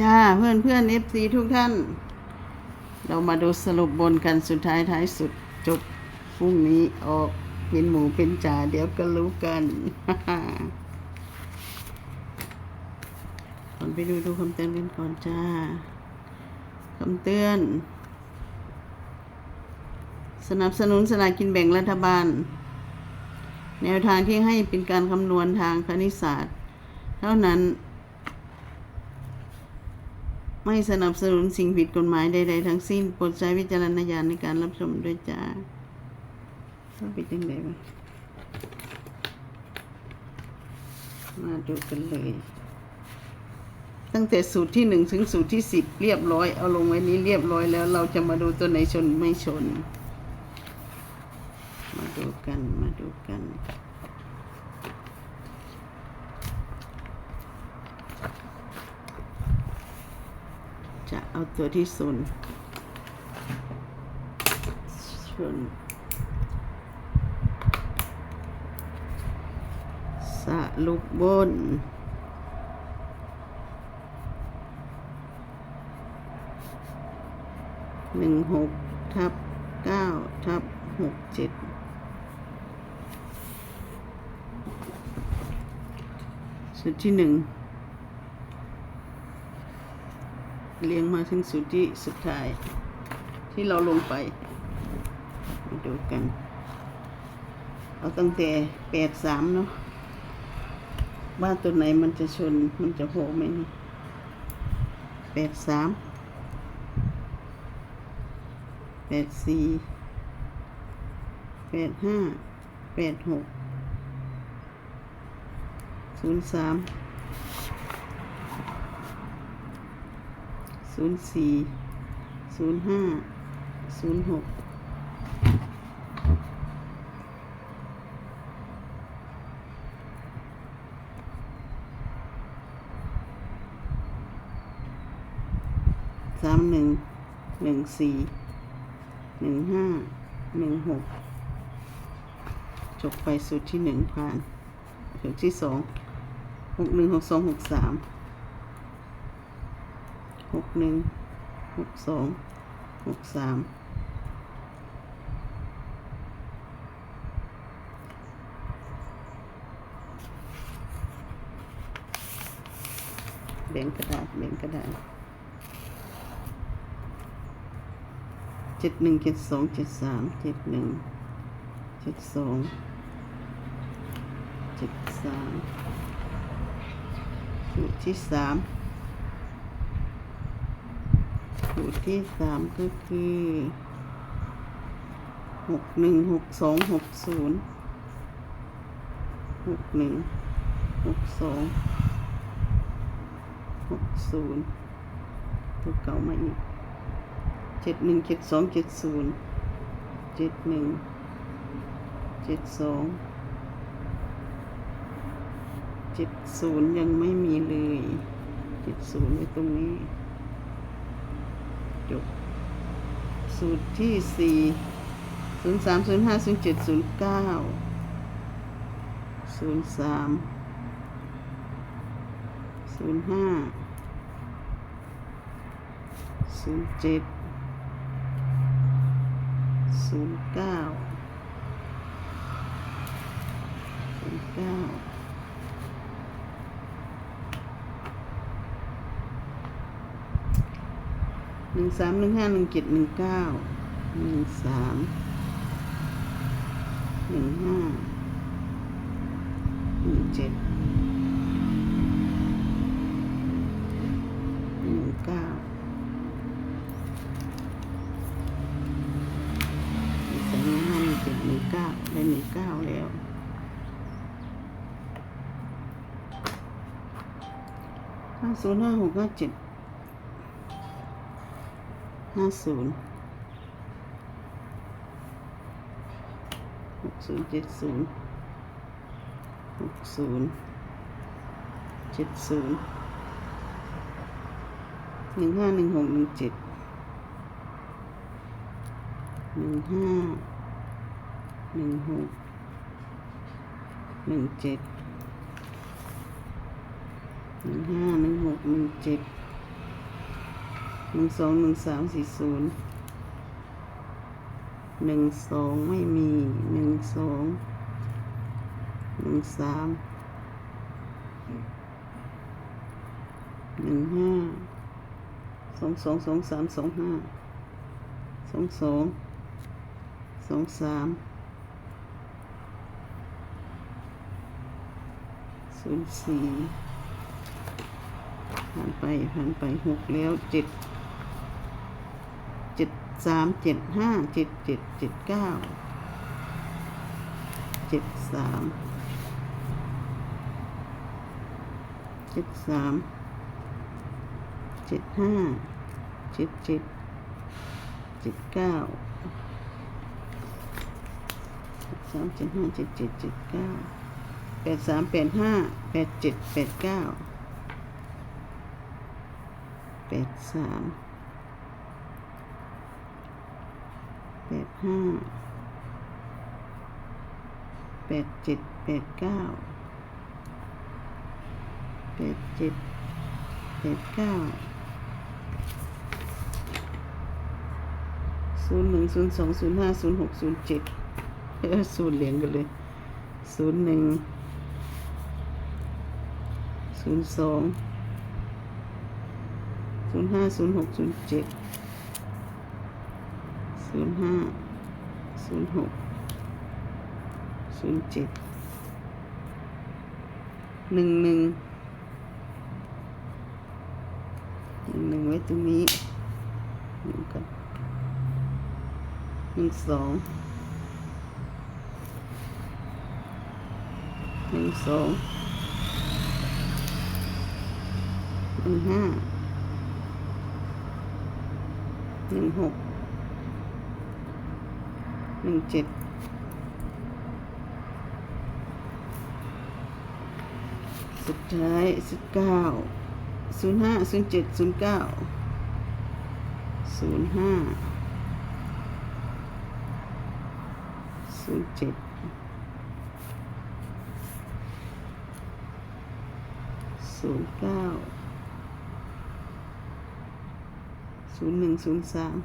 จ้าเพื่อนเพื่อนเอฟซีทุกท่าน เรามาดูสรุปบนกันสุดท้ายท้ายสุดจบพรุ่งนี้ออกเป็นหมูเป็นจ่าเดี๋ยวก็รู้กันก่อนไปดูดูคำเตือนกันก่อนจ้าคำเตือน สนับสนุนสลากกินแบ่งรัฐบาล แนวทางที่ให้เป็นการคำนวณทางคณิตศาสตร์ เท่านั้น ไม่สนับสนุนสิ่งผิดกฎหมายใดๆทั้งสิ้นโปรดใช้วิจารณญาณในการรับชมด้วยจ้าต้องไปจังไดวะมาดูกันเลย ตั้งแต่สูตรที่หนึ่งถึงสูตรที่สิบเรียบร้อย เอาลงไว้นี้เรียบร้อยแล้ว เราจะมาดูตัวไหนชนไม่ชน มาดูกันมาดูกัน จะเอาตัวที่ศูนย์ส่วนสรุปบนหนึ่งหกทับเก้าทับหกเจ็ดสุดที่หนึ่ง เลี้ยงมาถึงสุดที่สุดท้าย ที่เราลงไปมาดูกัน เอาตั้งแต่แปดสามเนาะว่าตัวไหนมันจะชนมันจะโผล่ไหมนี่แปดสามแปดสี่แปดห้าแปดหกศูนย์สาม ศูนย์สี่ศูนย์ห้าศูนย์หกสามหนึ่งหนึ่งสี่หนึ่งห้าหนึ่งหกจบไปสุดที่หนึ่งผ่านสุดที่สองหกหนึ่งหกสองหกสาม หกหนึ่งหกสองหกสามแบ่งกระดาษแบ่งกระดาษเจ็ดหนึ่งเจ็ดสองเจ็ดสามเจ็ดหนึ่งเจ็ดสองเจ็ดสามสูตรที่สาม สูตรที่สามก็คือหกหนึ่งหกสองหกศูนย์หกหนึ่งหกสองหกศูนย์ตัวเก่ามาอีกเจ็ดหนึ่งเจ็ดสองเจ็ดศูนย์เจ็ดหนึ่งเจ็ดสองเจ็ดศูนย์ยังไม่มีเลยเจ็ดศูนย์ไว้ตรงนี้ จบ สูตรที่สี่ศูนย์สามศูนย์ห้าศูนย์เจ็ดศูนย์เก้าศูนย์สามศูนย์ห้าศูนย์เจ็ดศูนย์เก้าศูนย์เก้า หนึ่งสามหนึ่งห้าหนึ่งเจ็ดหนึ่งเก้าหนึ่งสามหนึ่งห้าหนึ่งเจ็ดหนึ่งเก้าหนึ่งสามหนึ่งห้าหนึ่งเจ็ดหนึ่งเก้าได้หนึ่งเก้าแล้วห้าศูนย์ห้าหกห้าเจ็ด ห้าศูนย์หกศูนย์เจ็ดศูนย์หกศูนย์เจ็ดศูนย์หนึ่งห้าหนึ่งหกหนึ่งเจ็ดหนึ่งห้าหนึ่งหกหนึ่งเจ็ดหนึ่งห้าหนึ่งหกหนึ่งเจ็ด หนึ่งสองหนึ่งสามสี่ศูนย์หนึ่งสองไม่มีหนึ่งสองหนึ่งสามหนึ่งห้าสองสองสองสามสองห้าสองสองสองสามศูนย์สี่ผ่านไปผ่านไปหกแล้วเจ็ด เจ็ดสามเจ็ดห้าเจ็ดเจ็ดเจ็ดเก้าเจ็ดสามเจ็ดสามเจ็ดห้าเจ็ดเจ็ดเจ็ดเก้าสามเจ็ดห้าเจ็ดเจ็ดเจ็ดเก้าแปดสามแปดห้าแปดเจ็ดแปดเก้าแปดสามแปด ห้าแปดเจ็ดแปดเก้าแปดเจ็ดแปดเก้าศูนย์หนึ่งศูนย์สองศูนย์ห้าศูนย์หกศูนย์เจ็ดเออศูนย์เหรียญกันเลยศูนย์หนึ่งศูนย์สองศูนย์ห้าศูนย์หกศูนย์เจ็ดศูนย์ห้า ศูนย์หกศูนย์เจ็ดหนึ่งหนึ่งหนึ่งหนึ่งไว้ตรงนี้หนึ่งกันหนึ่งสองหนึ่งสองหนึ่งห้าหนึ่งหก หนึ่งเจ็ดสุดท้ายสิบเก้าศูนย์ห้าศูนย์เจ็ดศูนย์เก้าศูนย์ห้าศูนย์เจ็ดศูนย์เก้าศูนย์หนึ่งศูนย์สาม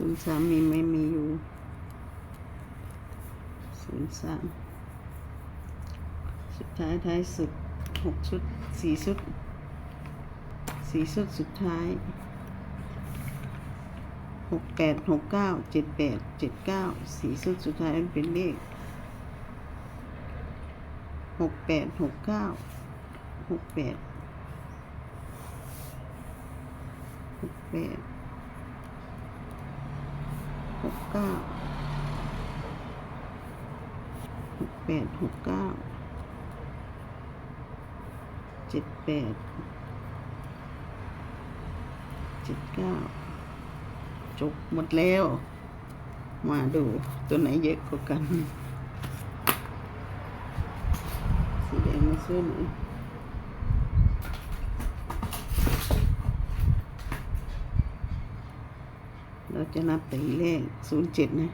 ศูนย์สามมีไม่มีอยู่ศูนย์สามสุดท้ายท้ายสุดหกชุดสี่ชุดสี่ชุดสุดท้ายหกแปดหกเก้าเจ็ดแปดเจ็ดเก้าสี่ชุดสุดท้ายมันเป็นเลขหกแปดหกเก้าหกแปดหกแปด เก้าหกแปดหกเก้าเจ็ดแปดเจ็ดเก้าจบหมดแล้ว มาดูตัวไหนเยอะกว่ากัน สีแดงมาช่วยหน่อยเรา จะนับแต่เลขศูนย์เจ็ดนะ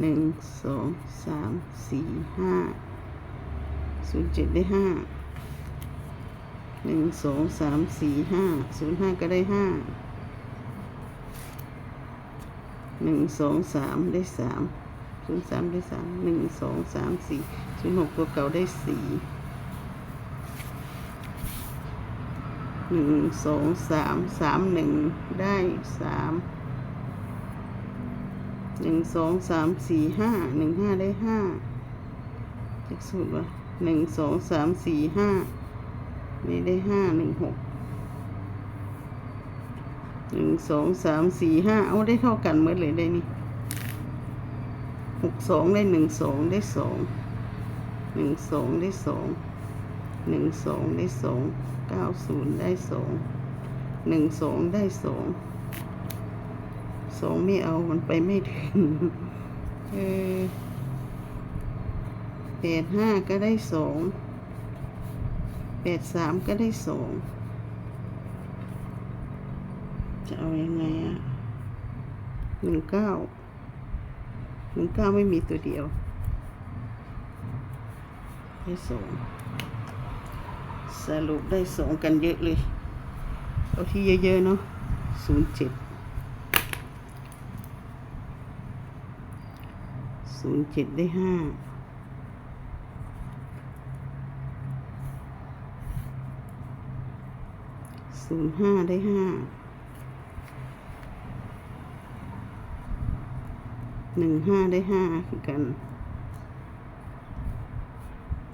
หนึ่งสองสามสี่ห้าศูนย์เจ็ดได้ห้าหนึ่งสองสามสี่ห้าศูนย์ห้าก็ได้ห้าหนึ่งสองสามได้สามศูนย์สามได้สามหนึ่งสองสามสี่ศูนย์หกตัวเก่าได้สี่หนึ่งสองสามสามหนึ่งได้สาม หนึ่งสองสามสี่ห้าหนึ่งห้าได้ห้าจะสูตรว่าหนึ่งสองสามสี่ห้านี่ได้ห้าหนึ่งหกหนึ่งสองสามสี่ห้าเอาได้เท่ากันหมดเลยได้นี่หกสองได้หนึ่งสองได้สองหนึ่งสองได้สองหนึ่งสองได้สองเก้าศูนย์ได้สองหนึ่งสองได้สอง สองไม่เอามันไปไม่ถึง เออแปดห้าก็ได้สองแปดสามก็ได้สองจะเอาอยังไงอะหนึ่งเก้าหนึ่งเก้าไม่มีตัวเดียวได้สองสรุปได้สองกันเยอะเลย เอาที่เยอะๆเนาะศูนย์เจ็ด ศูนย์เจ็ดได้ห้าศูนย์ห้าได้ห้าหนึ่งห้าได้ห้าคือกัน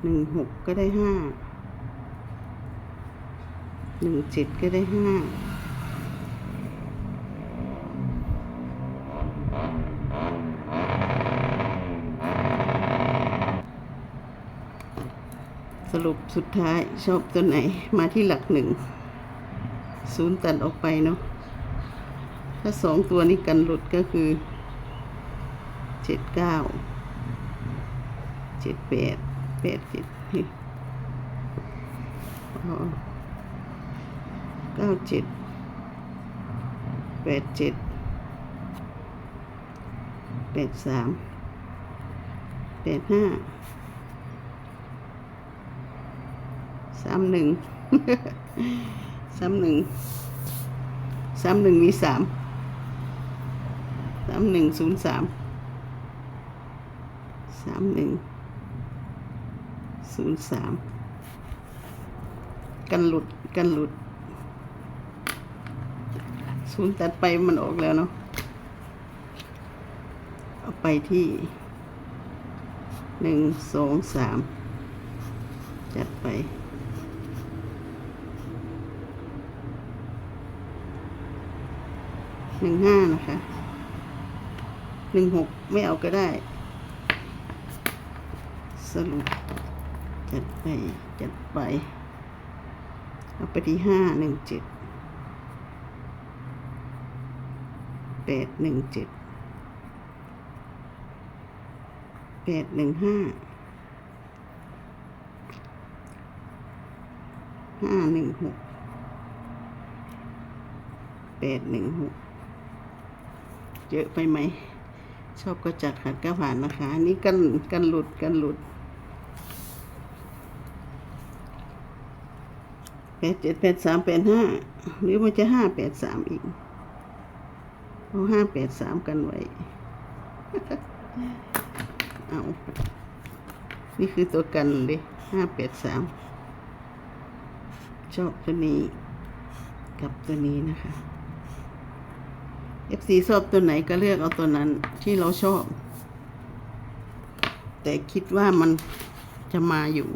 หนึ่งหกก็ได้ห้าหนึ่งเจ็ดก็ได้ห้า สรุปสุดท้ายชอบตัวไหนมาที่หลักหนึ่งศูนย์ตัดออกไปเนาะถ้าสองตัวนี้กันหลุดก็คือเจ็ดเก้าเจ็ดแปดแปดเจ็ดเก้าเจ็ดแปดเจ็ดแปดสามแปดห้า สามหนึ่งสามหนึ่งสามหนึ่งมีสามสามหนึ่งศูนย์สามสามหนึ่งศูนย์สามกันหลุดกันหลุดศูนย์ตัดไปมันออกแล้วเนาะเอาไปที่หนึ่งสองสามจัดไป หนึ่งห้านะคะหนึ่งหกไม่เอาก็ได้ สรุป จัดไป จัดไป เอาไปที่ห้าหนึ่งเจ็ดแปดหนึ่งเจ็ดแปดหนึ่งห้าห้าหนึ่งหกแปดหนึ่งหก เยอะไปไหม ชอบก็จัดขัดก็ผ่านนะคะอันนี่กันกันหลุดกันหลุดแปดเจ็ดแปดสามแปดห้าหรือมันจะห้าแปดสามอีกเอาห้าแปดสามกันไว้ เอา นี่คือตัวกันเลยห้าแปดสามชอบตัวนี้กับตัวนี้นะคะ FC ชอบตัวไหนก็เลือกเอาตัวนั้นที่เราชอบ แต่คิดว่ามันจะมาอยู่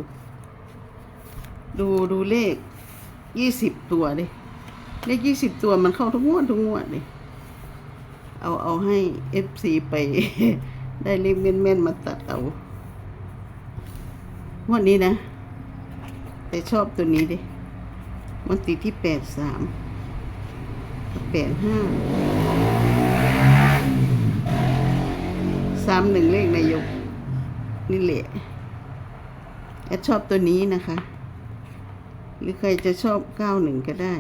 ดูดูเลขยี่สิบตัวดิเลขยี่สิบตัวมันเข้าทุกงวดทุกงวดเลยเอาเอาให้ FC ไป ได้เลขเม่นๆมาตัดเอางวันนี้นะ แต่ชอบตัวนี้ดิมันติดที่แปดสามแปดห้า สามหนึ่งเลขนายก นี่แหละแอดชอบตัวนี้นะคะ หรือใครจะชอบเก้าหนึ่งก็ได้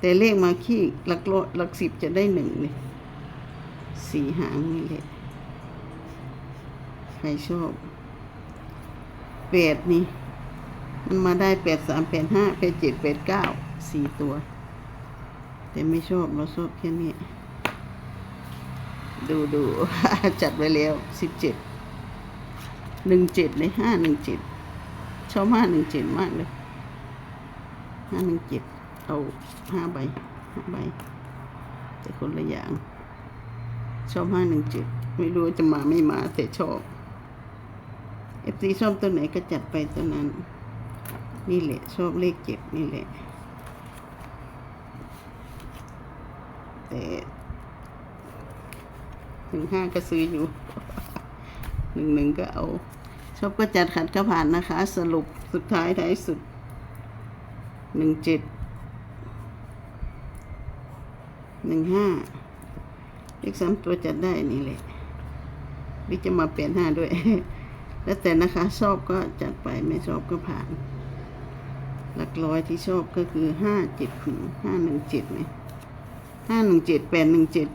แต่เลขมาขี้หลักร้อยหลักสิบจะได้หนึ่งเลยสี่หางนี่แหละ ใครชอบแปดนี่มันมาได้แปดสามแปดห้าแปดเจ็ดแปดเก้าสี่ตัว แต่ไม่ชอบเราชอบแค่นี้ ดูดูจัดไว้แล้วสิบเจ็ดหนึ่งเจ็ดเลยห้าหนึ่งเจ็ดชอบห้าหนึ่งเจ็ดมากเลยห้าหนึ่งเจ็ดเอาห้าใบห้าใบ แต่คนละอย่าง ชอบห้าหนึ่งเจ็ดไม่รู้จะมาไม่มาแต่ชอบเอฟซีชอบตัวไหนก็จัดไปตัวนั้น นี่แหละชอบเลขเจ็ดนี่แหละแต่ หนึ่งห้าก็ซื้ออยู่หนึ่งหนึ่งก็เอา ชอบก็จัดขัดก็ผ่านนะคะ สรุปสุดท้ายท้ายสุดหนึ่งเจ็ดหนึ่งห้าเลขสามตัวจัดได้นี่แหละวิจะมาเปลี่ยนห้าด้วย แล้วแต่นะคะชอบก็จัดไปไม่ชอบก็ผ่าน หลักร้อยที่ชอบก็คือห้าเจ็ดหนึ่งห้าหนึ่งเจ็ดไหมห้าหนึ่งเจ็ดแปดหนึ่งเจ็ด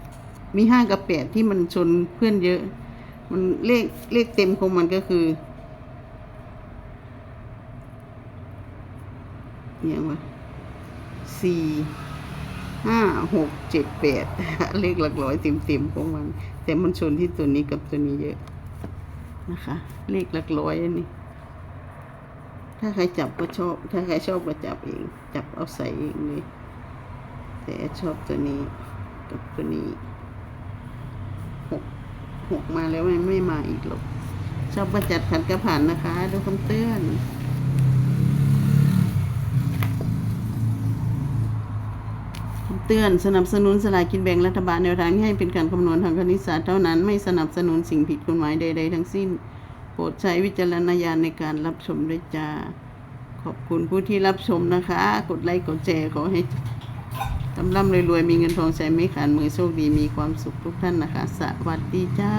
มีห้ากับแปดที่มันชนเพื่อนเยอะ มันเลขเลขเต็มของมันก็คืออย่างวะสี่ห้าหกเจ็ดแปดเลขหลักร้อยเต็มๆของมัน แต่มันชนที่ตัวนี้กับตัวนี้เยอะนะคะ เลขหลักร้อยอันนี้ถ้าใครจับก็ชอบ ถ้าใครชอบก็จับเอง จับเอาใส่เองเลยแต่ชอบตัวนี้กับตัวนี้ หกมาแล้วไม่ไม่มาอีกหรอกชอบประจัดขัดกระผ่านนะคะ ดูคำเตือนเตือนสนับสนุนสลากินแบ่งรัฐบาลแนวทางที่ให้เป็นการคำนวณทางคณิตศาสตร์เท่านั้นไม่สนับสนุนสิ่งผิดกฎหมายใด ๆ ทั้งสิ้น โปรดใช้วิจารณญาณในการรับชมด้วยจ้าขอบคุณผู้ที่รับชมนะคะ กดไลค์กดแชร์ขอให้ ร่ำร่ำรวยมีเงินทองใช้ไม่ขาดมือโชคดีมีความสุขทุกท่านนะคะ สวัสดีจ้า